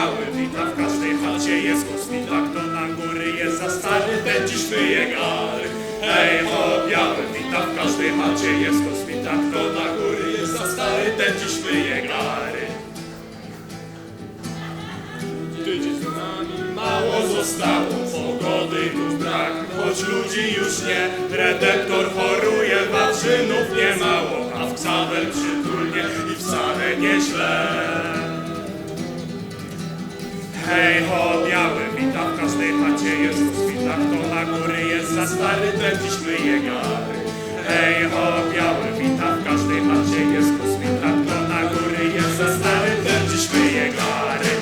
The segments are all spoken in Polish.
biały wita w każdej chacie jest kosmita, kto na góry jest za stary, ten dziś myje gary. Hej, ho, biały wita w każdej chacie jest kosmita, kto na góry jest za stary, ten dziś myje gary. Tydzień z nami mało zostało, pogody tu brak, choć ludzi już nie. Redaktor choruje, waszynów nie mało, a w Ksawel przytulnie i wcale nie źle. Hej ho, biały, witam w każdej chacie, jest kosmita, kto na góry jest za stary, myje gary. Hej ho, biały, witam w każdej chacie, jest kosmita, kto na góry jest za stary, myje gary.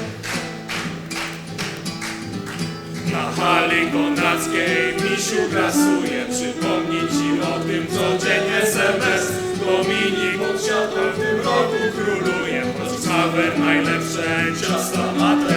Na hali konackiej misiu grasuje Przypomni ci o tym codziennie SMS Dominik od światła w tym roku króluje Choć najlepsze ciasta ma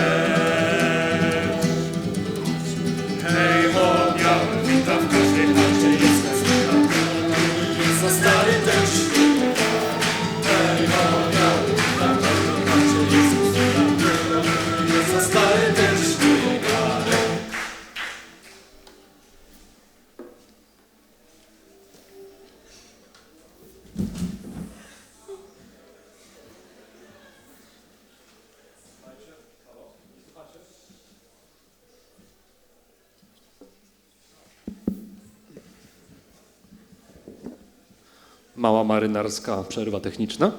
Mała marynarska przerwa techniczna.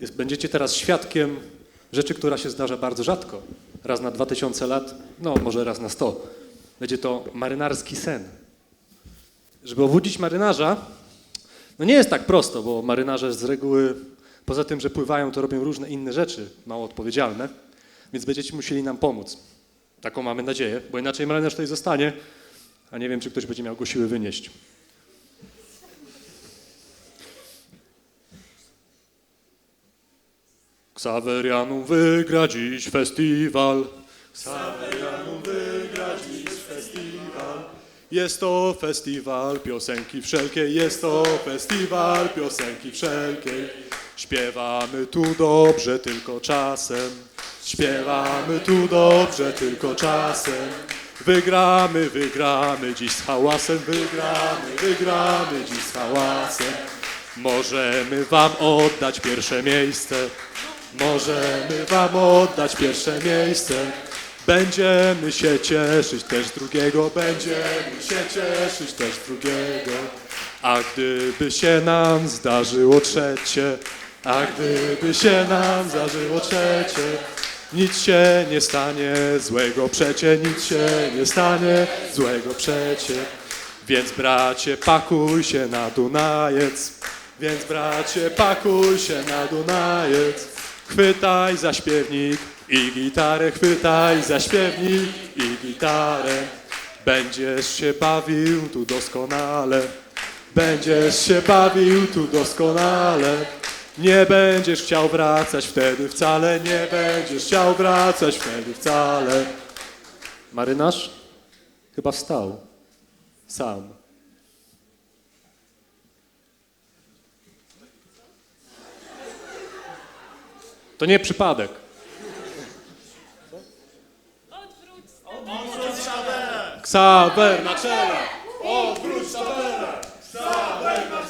Jest, będziecie teraz świadkiem rzeczy, która się zdarza bardzo rzadko. Raz na 2000 lat, no może raz na 100. Będzie to marynarski sen. Żeby obudzić marynarza, no nie jest tak prosto, bo marynarze z reguły, poza tym, że pływają, to robią różne inne rzeczy, mało odpowiedzialne, więc będziecie musieli nam pomóc. Taką mamy nadzieję, bo inaczej marynarz tutaj zostanie, a nie wiem, czy ktoś będzie miał go siły wynieść. Ksawerianum wygra dziś festiwal. Ksawerianum wygra dziś festiwal. Jest to festiwal piosenki wszelkiej, jest to festiwal piosenki wszelkiej. Śpiewamy tu dobrze tylko czasem. Śpiewamy tu dobrze tylko czasem. Wygramy, wygramy dziś z hałasem, wygramy, wygramy dziś z hałasem. Możemy wam oddać pierwsze miejsce. Możemy wam oddać pierwsze miejsce. Będziemy się cieszyć też drugiego, będziemy się cieszyć też drugiego. A gdyby się nam zdarzyło trzecie, a gdyby się nam zdarzyło trzecie, nic się nie stanie złego przecie, nic się nie stanie złego przecie. Więc bracie, pakuj się na Dunajec, więc bracie, pakuj się na Dunajec. Chwytaj za śpiewnik i gitarę, chwytaj za śpiewnik i gitarę. Będziesz się bawił tu doskonale, będziesz się bawił tu doskonale. Nie będziesz chciał wracać wtedy wcale, nie będziesz chciał wracać wtedy wcale. Marynarz chyba wstał sam. To nie przypadek. Odwróć szabelę! Ksaber na czele! Odwróć szabelę! Ksaber na czele!